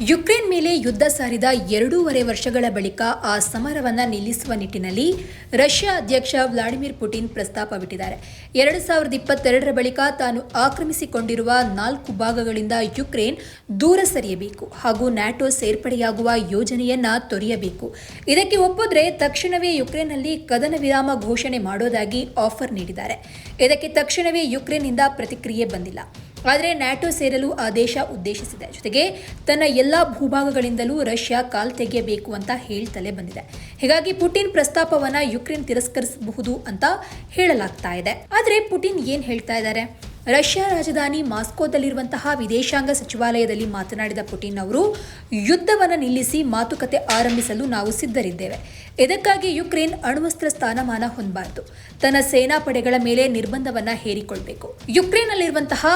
Ukraine ಮೇಲೆ ಯುದ್ಧ ಸಾರಿದ ಎರಡೂವರೆ ವರ್ಷಗಳ ಬಳಿಕ ಆ ಸಮರವನ್ನು ನಿಲ್ಲಿಸುವ ನಿಟ್ಟಿನಲ್ಲಿ ರಷ್ಯಾ ಅಧ್ಯಕ್ಷ ವ್ಲಾಡಿಮಿರ್ ಪುಟಿನ್ ಪ್ರಸ್ತಾಪವಿಟ್ಟಿದ್ದಾರೆ ಎರಡು ಸಾವಿರದ ಇಪ್ಪತ್ತೆರಡರ ಬಳಿಕ ತಾನು ಆಕ್ರಮಿಸಿಕೊಂಡಿರುವ ನಾಲ್ಕು ಭಾಗಗಳಿಂದ ಯುಕ್ರೇನ್ ದೂರ ಸರಿಯಬೇಕು ಹಾಗೂ ನ್ಯಾಟೋ ಸೇರ್ಪಡೆಯಾಗುವ ಯೋಜನೆಯನ್ನ ತೊರೆಯಬೇಕು. ಇದಕ್ಕೆ ಒಪ್ಪಿದ್ರೆ ತಕ್ಷಣವೇ ಯುಕ್ರೇನ್ನಲ್ಲಿ ಕದನ ವಿರಾಮ ಘೋಷಣೆ ಮಾಡೋದಾಗಿ ಆಫರ್ ನೀಡಿದ್ದಾರೆ. ಇದಕ್ಕೆ ತಕ್ಷಣವೇ ಯುಕ್ರೇನ್ನಿಂದ ಪ್ರತಿಕ್ರಿಯೆ ಬಂದಿಲ್ಲ. ಆದರೆ ನ್ಯಾಟೋ ಸೇರಲು ಆ ದೇಶ ಉದ್ದೇಶಿಸಿದೆ. ಜೊತೆಗೆ ತನ್ನ ಎಲ್ಲ ಭೂಭಾಗಗಳಿಂದಲೂ ರಷ್ಯಾ ಕಾಲ್ ತೆಗೆಯಬೇಕು ಅಂತ ಹೇಳ್ತಲೇ ಬಂದಿದೆ. ಹೀಗಾಗಿ ಪುಟಿನ್ ಪ್ರಸ್ತಾಪವನ್ನ ಯುಕ್ರೇನ್ ತಿರಸ್ಕರಿಸಬಹುದು ಅಂತ ಹೇಳಲಾಗ್ತಾ ಇದೆ. ಆದರೆ ಪುಟಿನ್ ಏನ್ ಹೇಳ್ತಾ ಇದ್ದಾರೆ? ರಷ್ಯಾ ರಾಜಧಾನಿ ಮಾಸ್ಕೋದಲ್ಲಿರುವಂತಹ ವಿದೇಶಾಂಗ ಸಚಿವಾಲಯದಲ್ಲಿ ಮಾತನಾಡಿದ ಪುಟಿನ್ ಅವರು, ಯುದ್ಧವನ್ನು ನಿಲ್ಲಿಸಿ ಮಾತುಕತೆ ಆರಂಭಿಸಲು ನಾವು ಸಿದ್ಧರಿದ್ದೇವೆ. ಇದಕ್ಕಾಗಿ ಯುಕ್ರೇನ್ ಅಣ್ವಸ್ತ್ರ ಸ್ಥಾನಮಾನ ಹೊಂದಬಾರದು. ತನ್ನ ಸೇನಾ ಪಡೆಗಳ ಮೇಲೆ ನಿರ್ಬಂಧವನ್ನು ಹೇರಿಕೊಳ್ಬೇಕು. ಯುಕ್ರೇನ್ನಲ್ಲಿರುವಂತಹ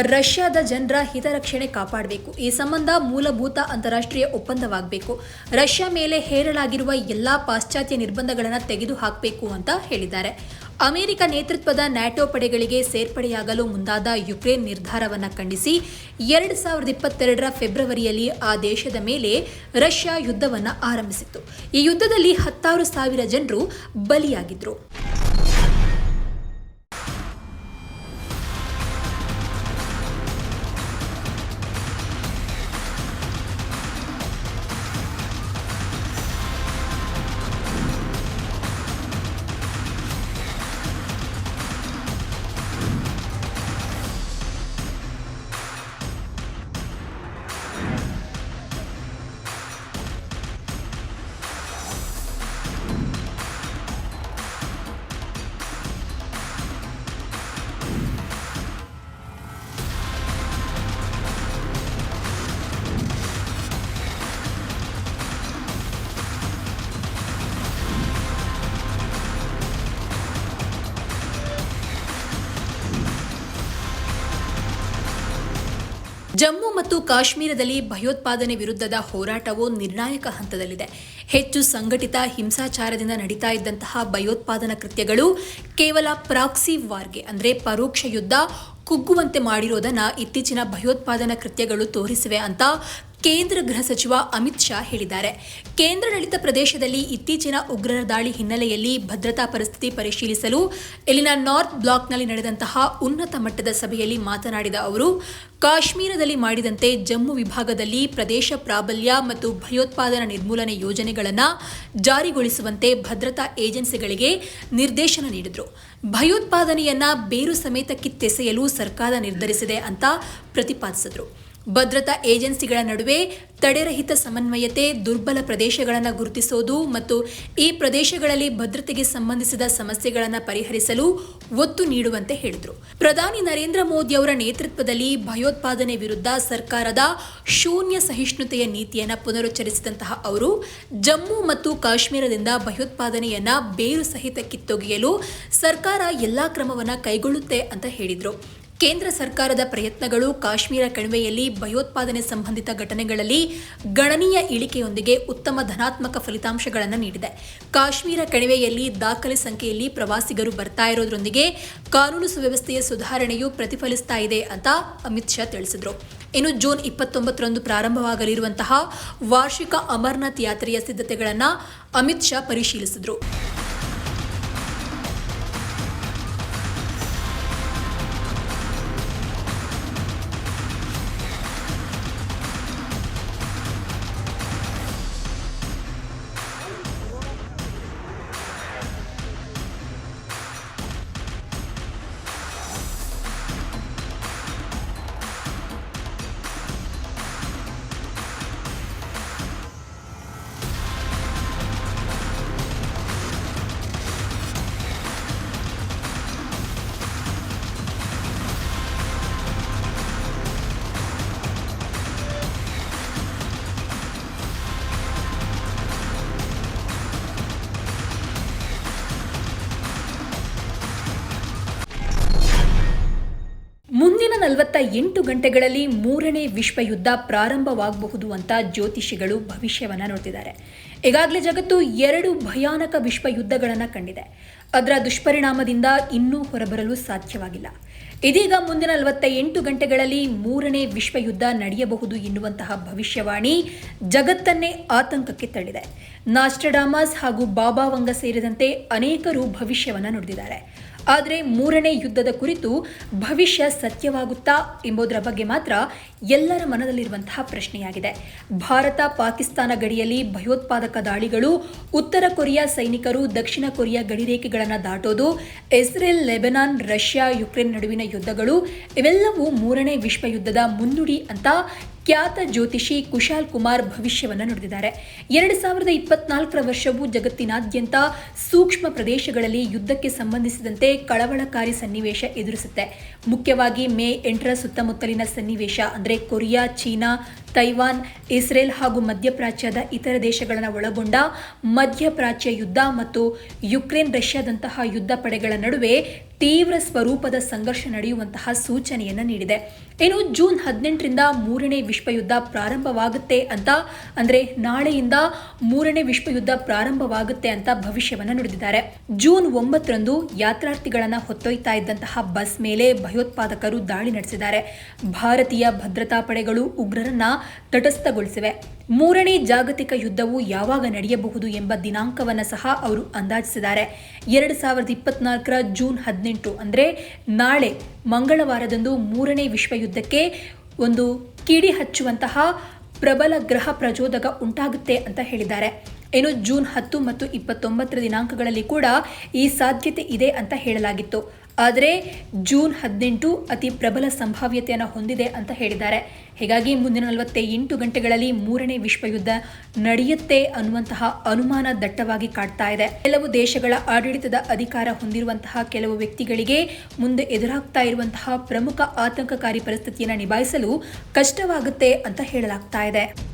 ರಷ್ಯಾದ ಜನರ ಹಿತರಕ್ಷಣೆ ಕಾಪಾಡಬೇಕು. ಈ ಸಂಬಂಧ ಮೂಲಭೂತ ಅಂತಾರಾಷ್ಟ್ರೀಯ ಒಪ್ಪಂದವಾಗಬೇಕು. ರಷ್ಯಾ ಮೇಲೆ ಹೇರಲಾಗಿರುವ ಎಲ್ಲಾ ಪಾಶ್ಚಾತ್ಯ ನಿರ್ಬಂಧಗಳನ್ನು ತೆಗೆದುಹಾಕಬೇಕು ಅಂತ ಹೇಳಿದ್ದಾರೆ. ಅಮೆರಿಕ ನೇತೃತ್ವದ ನ್ಯಾಟೋ ಪಡೆಗಳಿಗೆ ಸೇರ್ಪಡೆಯಾಗಲು ಮುಂದಾದ ಯುಕ್ರೇನ್ ನಿರ್ಧಾರವನ್ನು ಖಂಡಿಸಿ, ಎರಡು ಸಾವಿರದ ಇಪ್ಪತ್ತೆರಡರ ಫೆಬ್ರವರಿಯಲ್ಲಿ ಆ ದೇಶದ ಮೇಲೆ ರಷ್ಯಾ ಯುದ್ಧವನ್ನು ಆರಂಭಿಸಿತ್ತು. ಈ ಯುದ್ಧದಲ್ಲಿ ಹತ್ತಾರು ಸಾವಿರ ಜನರು ಬಲಿಯಾಗಿದ್ರು. ಜಮ್ಮು ಮತ್ತು ಕಾಶ್ಮೀರದಲ್ಲಿ ಭಯೋತ್ಪಾದನೆ ವಿರುದ್ಧದ ಹೋರಾಟವು ನಿರ್ಣಾಯಕ ಹಂತದಲ್ಲಿದೆ. ಹೆಚ್ಚು ಸಂಘಟಿತ ಹಿಂಸಾಚಾರದಿಂದ ನಡೀತಾ ಇದ್ದಂತಹ ಭಯೋತ್ಪಾದನಾ ಕೃತ್ಯಗಳು ಕೇವಲ ಪ್ರಾಕ್ಸಿ ವಾರ್ಗೆ, ಅಂದರೆ ಪರೋಕ್ಷ ಯುದ್ಧ, ಕುಗ್ಗುವಂತೆ ಮಾಡಿರೋದನ್ನ ಇತ್ತೀಚಿನ ಭಯೋತ್ಪಾದನಾ ಕೃತ್ಯಗಳು ತೋರಿಸಿವೆ ಅಂತ ಕೇಂದ್ರ ಗೃಹ ಸಚಿವ ಅಮಿತ್ ಶಾ ಹೇಳಿದ್ದಾರೆ. ಕೇಂದ್ರಾಡಳಿತ ಪ್ರದೇಶದಲ್ಲಿ ಇತ್ತೀಚಿನ ಉಗ್ರರ ದಾಳಿ ಹಿನ್ನೆಲೆಯಲ್ಲಿ ಭದ್ರತಾ ಪರಿಸ್ಥಿತಿ ಪರಿಶೀಲಿಸಲು ಇಲ್ಲಿನ ನಾರ್ತ್ ಬ್ಲಾಕ್ನಲ್ಲಿ ನಡೆದಂತಹ ಉನ್ನತ ಮಟ್ಟದ ಸಭೆಯಲ್ಲಿ ಮಾತನಾಡಿದ ಅವರು, ಕಾಶ್ಮೀರದಲ್ಲಿ ಮಾಡಿದಂತೆ ಜಮ್ಮು ವಿಭಾಗದಲ್ಲಿ ಪ್ರದೇಶ ಪ್ರಾಬಲ್ಯ ಮತ್ತು ಭಯೋತ್ಪಾದನಾ ನಿರ್ಮೂಲನೆ ಯೋಜನೆಗಳನ್ನು ಜಾರಿಗೊಳಿಸುವಂತೆ ಭದ್ರತಾ ಏಜೆನ್ಸಿಗಳಿಗೆ ನಿರ್ದೇಶನ ನೀಡಿದರು. ಭಯೋತ್ಪಾದನೆಯನ್ನು ಬೇರು ಸಮೇತ ಕಿತ್ತೆಸೆಯಲು ಸರ್ಕಾರ ನಿರ್ಧರಿಸಿದೆ ಅಂತ ಪ್ರತಿಪಾದಿಸಿದರು. ಭದ್ರತಾ ಏಜೆನ್ಸಿಗಳ ನಡುವೆ ತಡೆರಹಿತ ಸಮನ್ವಯತೆ, ದುರ್ಬಲ ಪ್ರದೇಶಗಳನ್ನು ಗುರುತಿಸೋದು ಮತ್ತು ಈ ಪ್ರದೇಶಗಳಲ್ಲಿ ಭದ್ರತೆಗೆ ಸಂಬಂಧಿಸಿದ ಸಮಸ್ಯೆಗಳನ್ನು ಪರಿಹರಿಸಲು ಒತ್ತು ನೀಡುವಂತೆ ಹೇಳಿದರು. ಪ್ರಧಾನಿ ನರೇಂದ್ರ ಮೋದಿ ಅವರ ನೇತೃತ್ವದಲ್ಲಿ ಭಯೋತ್ಪಾದನೆ ವಿರುದ್ಧ ಸರ್ಕಾರದ ಶೂನ್ಯ ಸಹಿಷ್ಣುತೆಯ ನೀತಿಯನ್ನು ಪುನರುಚ್ಚರಿಸಿದಂತಹ ಅವರು, ಜಮ್ಮು ಮತ್ತು ಕಾಶ್ಮೀರದಿಂದ ಭಯೋತ್ಪಾದನೆಯನ್ನ ಬೇರು ಸಹಿತ ಕಿತ್ತೊಗೆಯಲು ಸರ್ಕಾರ ಎಲ್ಲಾ ಕ್ರಮವನ್ನು ಕೈಗೊಳ್ಳುತ್ತೆ ಅಂತ ಹೇಳಿದರು. ಕೇಂದ್ರ ಸರ್ಕಾರದ ಪ್ರಯತ್ನಗಳು ಕಾಶ್ಮೀರ ಕಣಿವೆಯಲ್ಲಿ ಭಯೋತ್ಪಾದನೆ ಸಂಬಂಧಿತ ಘಟನೆಗಳಲ್ಲಿ ಗಣನೀಯ ಇಳಿಕೆಯೊಂದಿಗೆ ಉತ್ತಮ ಧನಾತ್ಮಕ ಫಲಿತಾಂಶಗಳನ್ನು ನೀಡಿದೆ. ಕಾಶ್ಮೀರ ಕಣಿವೆಯಲ್ಲಿ ದಾಖಲೆ ಸಂಖ್ಯೆಯಲ್ಲಿ ಪ್ರವಾಸಿಗರು ಬರ್ತಾ ಇರೋದ್ರೊಂದಿಗೆ ಕಾನೂನು ಸುವ್ಯವಸ್ಥೆಯ ಸುಧಾರಣೆಯು ಪ್ರತಿಫಲಿಸ್ತಾ ಇದೆ ಅಂತ ಅಮಿತ್ ಶಾ ತಿಳಿಸಿದರು. ಇನ್ನು ಜೂನ್ ಇಪ್ಪತ್ತೊಂಬತ್ತರಂದು ಪ್ರಾರಂಭವಾಗಲಿರುವಂತಹ ವಾರ್ಷಿಕ ಅಮರ್ನಾಥ್ ಯಾತ್ರೆಯ ಸಿದ್ಧತೆಗಳನ್ನು ಅಮಿತ್ ಶಾ ಪರಿಶೀಲಿಸಿದರು. ನಲವತ್ತ ಎಂಟು ಗಂಟೆಗಳಲ್ಲಿ ಮೂರನೇ ವಿಶ್ವ ಯುದ್ಧ ಪ್ರಾರಂಭವಾಗಬಹುದು ಅಂತ ಜ್ಯೋತಿಷಿಗಳು ಭವಿಷ್ಯವನ್ನ ನೋಡ್ತಿದ್ದಾರೆ. ಈಗಾಗಲೇ ಜಗತ್ತು ಎರಡು ಭಯಾನಕ ವಿಶ್ವ ಯುದ್ಧಗಳನ್ನು ಕಂಡಿದೆ. ಅದರ ದುಷ್ಪರಿಣಾಮದಿಂದ ಇನ್ನೂ ಹೊರಬರಲು ಸಾಧ್ಯವಾಗಿಲ್ಲ. ಇದೀಗ ಮುಂದಿನ ನಲವತ್ತ ಎಂಟು ಗಂಟೆಗಳಲ್ಲಿ ಮೂರನೇ ವಿಶ್ವ ಯುದ್ಧ ನಡೆಯಬಹುದು ಎನ್ನುವಂತಹ ಭವಿಷ್ಯವಾಣಿ ಜಗತ್ತನ್ನೇ ಆತಂಕಕ್ಕೆ ತಳ್ಳಿದೆ. ನಾಸ್ಟಡಾಮಸ್ ಹಾಗೂ ಬಾಬಾ ವಂಗ ಸೇರಿದಂತೆ ಅನೇಕರು ಭವಿಷ್ಯವನ್ನು ನುಡಿದಿದ್ದಾರೆ. ಆದರೆ ಮೂರನೇ ಯುದ್ಧದ ಕುರಿತು ಭವಿಷ್ಯ ಸತ್ಯವಾಗುತ್ತಾ ಎಂಬುದರ ಬಗ್ಗೆ ಮಾತ್ರ ಎಲ್ಲರ ಮನದಲ್ಲಿರುವಂತಹ ಪ್ರಶ್ನೆಯಾಗಿದೆ. ಭಾರತ, ಪಾಕಿಸ್ತಾನ ಗಡಿಯಲ್ಲಿ ಭಯೋತ್ಪಾದಕ ದಾಳಿಗಳು, ಉತ್ತರ ಕೊರಿಯಾ ಸೈನಿಕರು, ದಕ್ಷಿಣ ಕೊರಿಯಾ ಗಡಿರೇಖೆಗಳನ್ನು ದಾಟೋದು, ಇಸ್ರೇಲ್, ಲೆಬನಾನ್, ರಷ್ಯಾ, ಯುಕ್ರೇನ್ ನಡುವಿನ ಯುದ್ಧಗಳು, ಇವೆಲ್ಲವೂ ಮೂರನೇ ವಿಶ್ವ ಯುದ್ಧದ ಮುನ್ನುಡಿ ಅಂತ ಖ್ಯಾತ ಜ್ಯೋತಿಷಿ ಕುಶಾಲ್ ಕುಮಾರ್ ಭವಿಷ್ಯವನ್ನು ನುಡಿದಿದ್ದಾರೆ. ಎರಡು ಸಾವಿರದ ಇಪ್ಪತ್ನಾಲ್ಕರ ವರ್ಷವು ಜಗತ್ತಿನಾದ್ಯಂತ ಸೂಕ್ಷ್ಮ ಪ್ರದೇಶಗಳಲ್ಲಿ ಯುದ್ಧಕ್ಕೆ ಸಂಬಂಧಿಸಿದಂತೆ ಕಳವಳಕಾರಿ ಸನ್ನಿವೇಶ ಎದುರಿಸುತ್ತೆ. ಮುಖ್ಯವಾಗಿ ಮೇ ಎಂಟರ ಸುತ್ತಮುತ್ತಲಿನ ಸನ್ನಿವೇಶ ಅಂದರೆ ಕೊರಿಯಾ, ಚೀನಾ ತೈವಾನ್, ಇಸ್ರೇಲ್ ಹಾಗೂ ಮಧ್ಯಪ್ರಾಚ್ಯದ ಇತರ ದೇಶಗಳನ್ನು ಒಳಗೊಂಡ ಮಧ್ಯಪ್ರಾಚ್ಯ ಯುದ್ಧ ಮತ್ತು ಯುಕ್ರೇನ್ ರಷ್ಯಾದಂತಹ ಯುದ್ಧ ಪಡೆಗಳ ನಡುವೆ ತೀವ್ರ ಸ್ವರೂಪದ ಸಂಘರ್ಷ ನಡೆಯುವಂತಹ ಸೂಚನೆಯನ್ನು ನೀಡಿದೆ. ಇನ್ನು ಜೂನ್ ಹದಿನೆಂಟರಿಂದ ಮೂರನೇ ವಿಶ್ವಯುದ್ಧ ಪ್ರಾರಂಭವಾಗುತ್ತೆ ಅಂತ, ಅಂದರೆ ನಾಳೆಯಿಂದ ಮೂರನೇ ವಿಶ್ವಯುದ್ಧ ಪ್ರಾರಂಭವಾಗುತ್ತೆ ಅಂತ ಭವಿಷ್ಯವನ್ನು ನುಡಿದಿದ್ದಾರೆ. ಜೂನ್ ಒಂಬತ್ತರಂದು ಯಾತ್ರಾರ್ಥಿಗಳನ್ನು ಹೊತ್ತೊಯ್ತಾ ಇದ್ದಂತಹ ಬಸ್ ಮೇಲೆ ಭಯೋತ್ಪಾದಕರು ದಾಳಿ ನಡೆಸಿದ್ದಾರೆ. ಭಾರತೀಯ ಭದ್ರತಾ ಪಡೆಗಳು ಉಗ್ರರನ್ನ ತಟಸ್ಥಗೊಳಿಸಿವೆ. ಮೂರನೇ ಜಾಗತಿಕ ಯುದ್ಧವು ಯಾವಾಗ ನಡೆಯಬಹುದು ಎಂಬ ದಿನಾಂಕವನ್ನು ಸಹ ಅವರು ಅಂದಾಜಿಸಿದ್ದಾರೆ. ಎರಡು ಸಾವಿರದ ಇಪ್ಪತ್ನಾಲ್ಕರ ಜೂನ್ ಹದಿನೆಂಟು ಅಂದರೆ ನಾಳೆ ಮಂಗಳವಾರದಂದು ಮೂರನೇ ವಿಶ್ವಯುದ್ಧಕ್ಕೆ ಒಂದು ಕಿಡಿ ಹಚ್ಚುವಂತಹ ಪ್ರಬಲ ಗ್ರಹ ಪ್ರಚೋದಕ ಉಂಟಾಗುತ್ತೆ ಅಂತ ಹೇಳಿದ್ದಾರೆ. ಇನ್ನು ಜೂನ್ ಹತ್ತು ಮತ್ತು ಇಪ್ಪತ್ತೊಂಬತ್ತರ ದಿನಾಂಕಗಳಲ್ಲಿ ಕೂಡ ಈ ಸಾಧ್ಯತೆ ಇದೆ ಅಂತ ಹೇಳಲಾಗಿತ್ತು. ಆದರೆ ಜೂನ್ ಹದಿನೆಂಟು ಅತಿ ಪ್ರಬಲ ಸಂಭಾವ್ಯತೆಯನ್ನು ಹೊಂದಿದೆ ಅಂತ ಹೇಳಿದ್ದಾರೆ. ಹೀಗಾಗಿ ಮುಂದಿನ ನಲವತ್ತ ಎಂಟು ಗಂಟೆಗಳಲ್ಲಿ ಮೂರನೇ ವಿಶ್ವಯುದ್ಧ ನಡೆಯುತ್ತೆ ಅನ್ನುವಂತಹ ಅನುಮಾನ ದಟ್ಟವಾಗಿ ಕಾಡ್ತಾ ಇದೆ. ಕೆಲವು ದೇಶಗಳ ಆಡಳಿತದ ಅಧಿಕಾರ ಹೊಂದಿರುವಂತಹ ಕೆಲವು ವ್ಯಕ್ತಿಗಳಿಗೆ ಮುಂದೆ ಎದುರಾಗ್ತಾ ಇರುವಂತಹ ಪ್ರಮುಖ ಆತಂಕಕಾರಿ ಪರಿಸ್ಥಿತಿಯನ್ನು ನಿಭಾಯಿಸಲು ಕಷ್ಟವಾಗುತ್ತೆ ಅಂತ ಹೇಳಲಾಗ್ತಾ ಇದೆ.